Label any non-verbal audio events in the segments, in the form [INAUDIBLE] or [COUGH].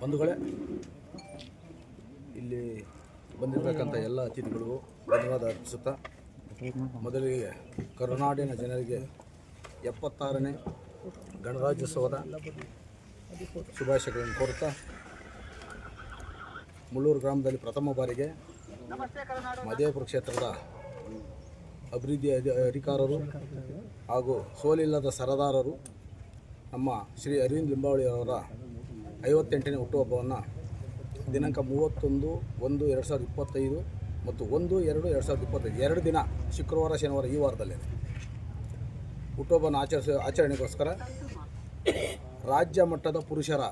ಬಂಧುಗಳೇ, ಇಲ್ಲಿ ಬಂದಿರತಕ್ಕಂಥ ಎಲ್ಲ ಅತಿಥಿಗಳಿಗೂ ಧನ್ಯವಾದ ಅರ್ಪಿಸುತ್ತಾ, ಮೊದಲಿಗೆ ಕರುನಾಡಿನ ಜನರಿಗೆ ಎಪ್ಪತ್ತಾರನೇ ಗಣರಾಜ್ಯೋತ್ಸವದ ಶುಭಾಶಯಗಳನ್ನು ಕೋರುತ್ತಾ, ಮುಳ್ಳೂರು ಗ್ರಾಮದಲ್ಲಿ ಪ್ರಥಮ ಬಾರಿಗೆ ಮಧೇಪುರ ಕ್ಷೇತ್ರದ ಅಭಿವೃದ್ಧಿ ಅಧಿ, ಅಧಿಕಾರರು ಹಾಗೂ ಸೋಲಿಲ್ಲದ ಸರದಾರರು ನಮ್ಮ ಶ್ರೀ ಅರವಿಂದ್ ಲಿಂಬಾವಳಿ ಅವರ ಐವತ್ತೆಂಟನೇ ಹುಟ್ಟುಹಬ್ಬವನ್ನು ದಿನಾಂಕ ಮೂವತ್ತೊಂದು, ಒಂದು, ಎರಡು ಸಾವಿರದ ಇಪ್ಪತ್ತೈದು ಮತ್ತು ಒಂದು, ಎರಡು ಎರಡು ಸಾವಿರದ ಇಪ್ಪತ್ತೈದು, ಎರಡು ದಿನ ಶುಕ್ರವಾರ, ಶನಿವಾರ ಈ ವಾರದಲ್ಲಿ. ಹುಟ್ಟುಹಬ್ಬನ ಆಚರಿಸ, ಆಚರಣೆಗೋಸ್ಕರ ರಾಜ್ಯ ಮಟ್ಟದ ಪುರುಷರ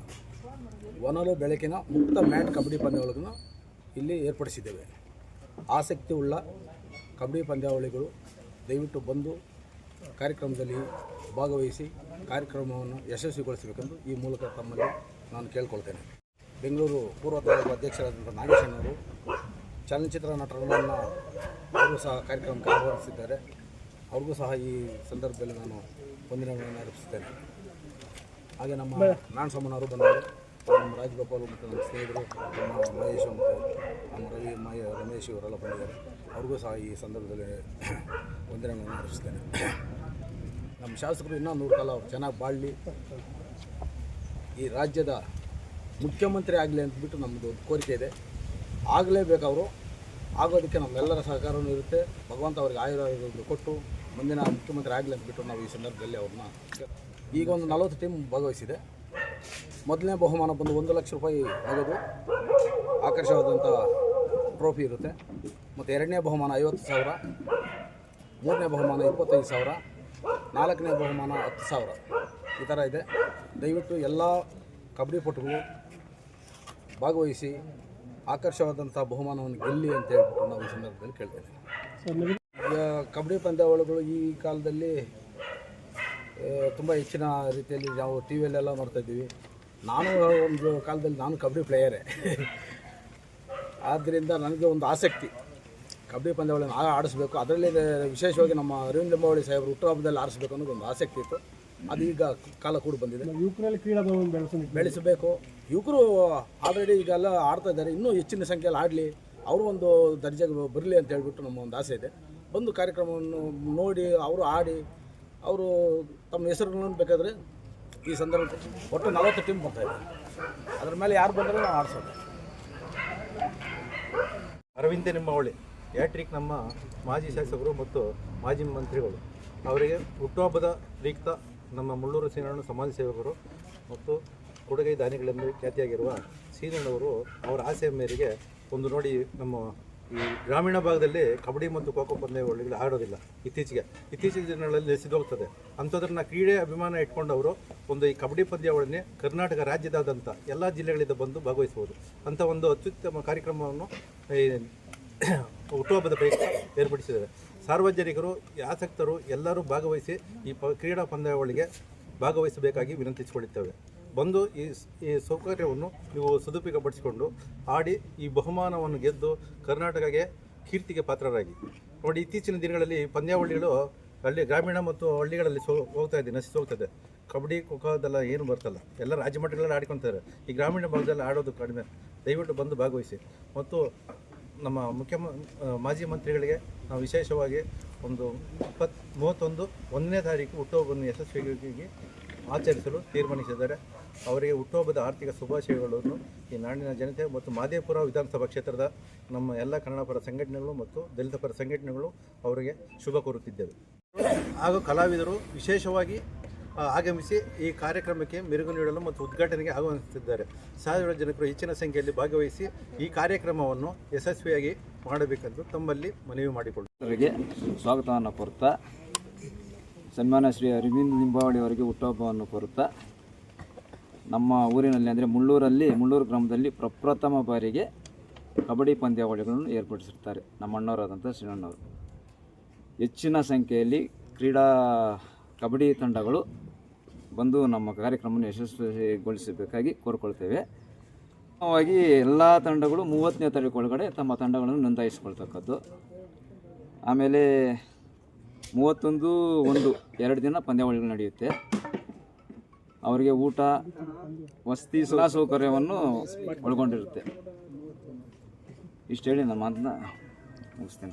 ಒನಲು ಬೆಳಕಿನ ಮುಕ್ತ ಮ್ಯಾಟ್ ಕಬಡ್ಡಿ ಪಂದ್ಯಾವಳಿಗಳನ್ನು ಇಲ್ಲಿ ಏರ್ಪಡಿಸಿದ್ದೇವೆ. ಆಸಕ್ತಿ ಉಳ್ಳ ಕಬಡ್ಡಿ ಪಂದ್ಯಾವಳಿಗಳು ದಯವಿಟ್ಟು ಬಂದು ಕಾರ್ಯಕ್ರಮದಲ್ಲಿ ಭಾಗವಹಿಸಿ ಕಾರ್ಯಕ್ರಮವನ್ನು ಯಶಸ್ವಿಗೊಳಿಸಬೇಕೆಂದು ಈ ಮೂಲಕ ತಮ್ಮಲ್ಲಿ ನಾನು ಕೇಳ್ಕೊಳ್ತೇನೆ. ಬೆಂಗಳೂರು ಪೂರ್ವ ತಾಲೂಕು ಅಧ್ಯಕ್ಷರಾದಂಥ ನಾಗೇಶನವರು ಚಲನಚಿತ್ರ ನಟರನ್ನು ಅವರು ಸಹ ಕಾರ್ಯಕ್ರಮಕ್ಕೆ ಆಹ್ವಾನಿಸಿದ್ದಾರೆ. ಅವ್ರಿಗೂ ಸಹ ಈ ಸಂದರ್ಭದಲ್ಲಿ ನಾನು ವಂದನೆಗಳನ್ನು ಅರ್ಪಿಸುತ್ತೇನೆ. ಹಾಗೆ ನಮ್ಮ ನಾನ್ ಸೋಮಣ್ಣವರು ಬಂದರು ನಮ್ಮ ರಾಜಗೋಪಾಲ್ ಮತ್ತು ನಮ್ಮ ಸ್ನೇಹಿತರು ನಮ್ಮ ಮಹೇಶ್ ಮತ್ತು ನಮ್ಮ ರವಿ ಮಾಯ ರಮೇಶ್ ಇವರೆಲ್ಲ ಬಂದಿದ್ದಾರೆ. ಅವ್ರಿಗೂ ಸಹ ಈ ಸಂದರ್ಭದಲ್ಲಿ ವಂದನೆಗಳನ್ನು ಅರ್ಪಿಸ್ತೇನೆ ನಮ್ಮ ಶಾಸಕರು ಇನ್ನೂ ನೂರು ಕಾಲ ಚೆನ್ನಾಗಿ ಬಾಳಲಿ. ಈ ರಾಜ್ಯದ ಮುಖ್ಯಮಂತ್ರಿ ಆಗಲಿ ಅಂತಬಿಟ್ಟು ನಮ್ಮದು ಒಂದು ಕೋರಿಕೆ ಇದೆ. ಆಗಲೇಬೇಕವರು ಆಗೋದಕ್ಕೆ ನಮ್ಮೆಲ್ಲರ ಸಹಕಾರವೂ ಇರುತ್ತೆ. ಭಗವಂತ ಅವ್ರಿಗೆ ಆಯುರ್ವೇದ ಕೊಟ್ಟು ಮುಂದಿನ ಮುಖ್ಯಮಂತ್ರಿ ಆಗಲಿ ಅಂತಬಿಟ್ಟು ನಾವು ಈ ಸಂದರ್ಭದಲ್ಲಿ ಅವ್ರನ್ನ ಈಗ ಒಂದು ನಲವತ್ತು ಟೀಮ್ ಭಾಗವಹಿಸಿದೆ. ಮೊದಲನೇ ಬಹುಮಾನ ಬಂದು ಒಂದು ಲಕ್ಷ ರೂಪಾಯಿ ನಗದು ಆಕರ್ಷವಾದಂಥ ಟ್ರೋಫಿ ಇರುತ್ತೆ. ಮತ್ತು ಎರಡನೇ ಬಹುಮಾನ ಐವತ್ತು ಸಾವಿರ. ಮೂರನೇ ಬಹುಮಾನ ಇಪ್ಪತ್ತೈದು ಸಾವಿರ. ನಾಲ್ಕನೇ ಬಹುಮಾನ ಹತ್ತು ಸಾವಿರ. ಈ ಥರ ಇದೆ. ದಯವಿಟ್ಟು ಎಲ್ಲ ಕಬಡ್ಡಿ ಪಟುಗಳು ಭಾಗವಹಿಸಿ ಆಕರ್ಷವಾದಂಥ ಬಹುಮಾನವನ್ನು ಗೆಲ್ಲಿ ಅಂತ ಹೇಳ್ಬಿಟ್ಟು ನಾವು ಈ ಸಂದರ್ಭದಲ್ಲಿ ಕೇಳ್ತೇನೆ ಈಗ ಕಬಡ್ಡಿ ಪಂದ್ಯಾವಳಿಗಳು ಈ ಕಾಲದಲ್ಲಿ ತುಂಬ ಹೆಚ್ಚಿನ ರೀತಿಯಲ್ಲಿ ನಾವು ಟಿ ವಿಯಲ್ಲೆಲ್ಲ ನೋಡ್ತಾ ಇದ್ದೀವಿ. ನಾನು ಒಂದು ಕಾಲದಲ್ಲಿ ನಾನು ಕಬಡ್ಡಿ ಪ್ಲೇಯರೇ. ಆದ್ದರಿಂದ ನನಗೆ ಒಂದು ಆಸಕ್ತಿ. ಕಬಡ್ಡಿ ಪಂದ್ಯಾವಳಿನ ಆ- ಆಡಿಸ್ಬೇಕು. ಅದರಲ್ಲಿ ವಿಶೇಷವಾಗಿ ನಮ್ಮ ಅರವಿಂದ್ ಲಿಂಬಾವಳಿ ಸಾಹೇಬರು ಹುಟ್ಟುಹಬ್ಬದಲ್ಲಿ ಆಡಿಸ್ಬೇಕು ಅನ್ನೋದು ಒಂದು ಆಸಕ್ತಿ ಇತ್ತು. ಅದು ಈಗ ಕಾಲ ಕೂಡ ಬಂದಿದೆ. ಯುವಕರಲ್ಲಿ ಕ್ರೀಡಾ ಬೆಳೆಸೋ ಬೆಳೆಸಬೇಕು. ಯುವಕರು ಆಲ್ರೆಡಿ ಈಗೆಲ್ಲ ಆಡ್ತಾ ಇದ್ದಾರೆ. ಇನ್ನೂ ಹೆಚ್ಚಿನ ಸಂಖ್ಯೆಯಲ್ಲಿ ಆಡಲಿ. ಅವರು ಒಂದು ದರ್ಜೆಗೆ ಬರಲಿ ಅಂತ ಹೇಳಿಬಿಟ್ಟು ನಮ್ಮ ಒಂದು ಆಸೆ ಇದೆ. ಬಂದು ಕಾರ್ಯಕ್ರಮವನ್ನು ನೋಡಿ ಅವರು ಆಡಿ ಅವರು ತಮ್ಮ ಹೆಸರುಗಳನ್ನು ಬೇಕಾದರೆ ಈ ಸಂದರ್ಭದಲ್ಲಿ ಒಟ್ಟು ನಲವತ್ತು ಟೀಮ್ ಬರ್ತಾ ಅದರ ಅದ್ರ ಮೇಲೆ ಯಾರು ಬಂದರೂ ನಾವು ಆಡಿಸೋದು. ಅರವಿಂದ ನಿಮ್ಮವಳಿ ಯಾಟ್ರಿಕ್ ನಮ್ಮ ಮಾಜಿ ಶಾಸಕರು ಮತ್ತು ಮಾಜಿ ಮಂತ್ರಿಗಳು. ಅವರಿಗೆ ಹುಟ್ಟುಹಬ್ಬದ ಪ್ರಯುಕ್ತ ನಮ್ಮ ಮುಳ್ಳೂರು ಸೀನಣ್ಣ ಸಮಾಜ ಸೇವಕರು ಮತ್ತು ಕೊಡುಗೈ ದಾನಿಗಳೆಂದು ಖ್ಯಾತಿಯಾಗಿರುವ ಸೀನಣ್ಣವರು ಅವರ ಆಸೆಯ ಮೇರೆಗೆ ಒಂದು ನೋಡಿ ನಮ್ಮ ಈ ಗ್ರಾಮೀಣ ಭಾಗದಲ್ಲಿ ಕಬಡ್ಡಿ ಮತ್ತು ಖೋ ಖೋ ಪಂದ್ಯಾವಳಿಗಳು ಆಡೋದಿಲ್ಲ. ಇತ್ತೀಚೆಗೆ ಇತ್ತೀಚಿನ ದಿನಗಳಲ್ಲಿ ನೆಸಿದೋಗ್ತದೆ ಅಂಥದ್ರನ್ನ ಕ್ರೀಡೆ ಅಭಿಮಾನ ಇಟ್ಕೊಂಡವರು ಒಂದು ಈ ಕಬಡ್ಡಿ ಪಂದ್ಯಾವಳಿನೇ ಕರ್ನಾಟಕ ರಾಜ್ಯದಾದಂಥ ಎಲ್ಲ ಜಿಲ್ಲೆಗಳಿಂದ ಬಂದು ಭಾಗವಹಿಸ್ಬೋದು ಅಂಥ ಒಂದು ಅತ್ಯುತ್ತಮ ಕಾರ್ಯಕ್ರಮವನ್ನು ಈ [COUGHS] ಹುಟ್ಟುಹಬ್ಬದ ಪ್ರಯುಕ್ತ ಏರ್ಪಡಿಸಿದ್ದಾರೆ. ಸಾರ್ವಜನಿಕರು, ಆಸಕ್ತರು ಎಲ್ಲರೂ ಭಾಗವಹಿಸಿ ಈ ಪ, ಕ್ರೀಡಾ ಪಂದ್ಯಾವಳಿಗೆ ಭಾಗವಹಿಸಬೇಕಾಗಿ ವಿನಂತಿಸಿಕೊಳ್ಳುತ್ತೇವೆ. ಬಂದು ಈ ಈ ಸೌಕರ್ಯವನ್ನು ನೀವು ಸದುಪಯೋಗಪಡಿಸಿಕೊಂಡು ಆಡಿ ಈ ಬಹುಮಾನವನ್ನು ಗೆದ್ದು ಕರ್ನಾಟಕಕ್ಕೆ ಕೀರ್ತಿಗೆ ಪಾತ್ರರಾಗಿ. ನೋಡಿ, ಇತ್ತೀಚಿನ ದಿನಗಳಲ್ಲಿ ಪಂದ್ಯಾವಳಿಗಳು ಹಳ್ಳಿ ಗ್ರಾಮೀಣ ಮತ್ತು ಹಳ್ಳಿಗಳಲ್ಲಿ ಸೋ, ಹೋಗ್ತಾ ಇದೆ, ನಶಿಸಿ ಹೋಗ್ತದೆ. ಕಬಡ್ಡಿ, ಖೋಖೋದೆಲ್ಲ ಏನು ಬರ್ತಲ್ಲ. ಎಲ್ಲ ರಾಜ್ಯ ಮಟ್ಟಗಳಲ್ಲಿ ಆಡ್ಕೊತಾರೆ ಈ ಗ್ರಾಮೀಣ ಭಾಗದಲ್ಲಿ ಆಡೋದು ಕಡಿಮೆ. ದಯವಿಟ್ಟು ಬಂದು ಭಾಗವಹಿಸಿ. ಮತ್ತು ನಮ್ಮ ಮುಖ್ಯ ಮಾಜಿ ಮಂತ್ರಿಗಳಿಗೆ ನಾವು ವಿಶೇಷವಾಗಿ ಒಂದು ಇಪ್ಪತ್, ಮೂವತ್ತೊಂದು ಒಂದನೇ ತಾರೀಕು ಹುಟ್ಟುಹಬ್ಬವನ್ನು ಯಶಸ್ವಿಯಾಗಿ ಆಚರಿಸಲು ತೀರ್ಮಾನಿಸಿದ್ದಾರೆ. ಅವರಿಗೆ ಹುಟ್ಟುಹಬ್ಬದ ಆರ್ಥಿಕ ಶುಭಾಶಯಗಳನ್ನು ಈ ನಾಡಿನ ಜನತೆ ಮತ್ತು ಮಾದೇಪುರ ವಿಧಾನಸಭಾ ಕ್ಷೇತ್ರದ ನಮ್ಮ ಎಲ್ಲ ಕನ್ನಡ ಪರ ಸಂಘಟನೆಗಳು ಮತ್ತು ದಲಿತ ಪರ ಸಂಘಟನೆಗಳು ಅವರಿಗೆ ಶುಭ ಕೋರುತ್ತಿದ್ದೇವೆ. ಹಾಗೂ ಕಲಾವಿದರು ವಿಶೇಷವಾಗಿ ಆಗಮಿಸಿ ಈ ಕಾರ್ಯಕ್ರಮಕ್ಕೆ ಮೆರುಗು ನೀಡಲು ಮತ್ತು ಉದ್ಘಾಟನೆಗೆ ಆಗಮಿಸುತ್ತಿದ್ದಾರೆ. ಸಾವಿರ ಜನರು ಹೆಚ್ಚಿನ ಸಂಖ್ಯೆಯಲ್ಲಿ ಭಾಗವಹಿಸಿ ಈ ಕಾರ್ಯಕ್ರಮವನ್ನು ಯಶಸ್ವಿಯಾಗಿ ಮಾಡಬೇಕೆಂದು ತಮ್ಮಲ್ಲಿ ಮನವಿ ಮಾಡಿಕೊಳ್ಳುತ್ತೇವೆ ಅವರಿಗೆ ಸ್ವಾಗತವನ್ನು ಕೋರುತ್ತಾ ಸನ್ಮಾನ ಶ್ರೀ ಅರವಿಂದ್ ನಿಂಬಾವಳಿ ಅವರಿಗೆ ಹುಟ್ಟುಹಬ್ಬವನ್ನು ಕೋರುತ್ತಾ ನಮ್ಮ ಊರಿನಲ್ಲಿ ಅಂದರೆ ಮುಳ್ಳೂರಲ್ಲಿ, ಮುಳ್ಳೂರು ಗ್ರಾಮದಲ್ಲಿ ಪ್ರಪ್ರಥಮ ಬಾರಿಗೆ ಕಬಡ್ಡಿ ಪಂದ್ಯಾವಳಿಗಳನ್ನು ಏರ್ಪಡಿಸಿರ್ತಾರೆ ನಮ್ಮ ಅಣ್ಣವರಾದಂಥ ಶ್ರೀಣ್ಣವರು ಹೆಚ್ಚಿನ ಸಂಖ್ಯೆಯಲ್ಲಿ ಕ್ರೀಡಾ ಕಬಡ್ಡಿ ತಂಡಗಳು ಬಂದು ನಮ್ಮ ಕಾರ್ಯಕ್ರಮವನ್ನು ಯಶಸ್ವಿಗೊಳಿಸಬೇಕಾಗಿ ಕೋರ್ಕೊಳ್ತೇವೆ. ವಾಗಿ ಎಲ್ಲ ತಂಡಗಳು ಮೂವತ್ತನೇ ತಾರೀಕು ಒಳಗಡೆ ತಮ್ಮ ತಂಡಗಳನ್ನು ನೋಂದಾಯಿಸಿಕೊಳ್ತಕ್ಕದ್ದು. ಆಮೇಲೆ ಮೂವತ್ತೊಂದು, ಒಂದು, ಎರಡು ದಿನ ಪಂದ್ಯಾವಳಿಗಳು ನಡೆಯುತ್ತೆ. ಅವರಿಗೆ ಊಟ, ವಸತಿ ಸುಲಾ ಸೌಕರ್ಯವನ್ನು ಒಳಗೊಂಡಿರುತ್ತೆ. ಇಷ್ಟು ಹೇಳಿ ನಮ್ಮ ಮಾತನ್ನ ಮುಗಿಸ್ತೇನೆ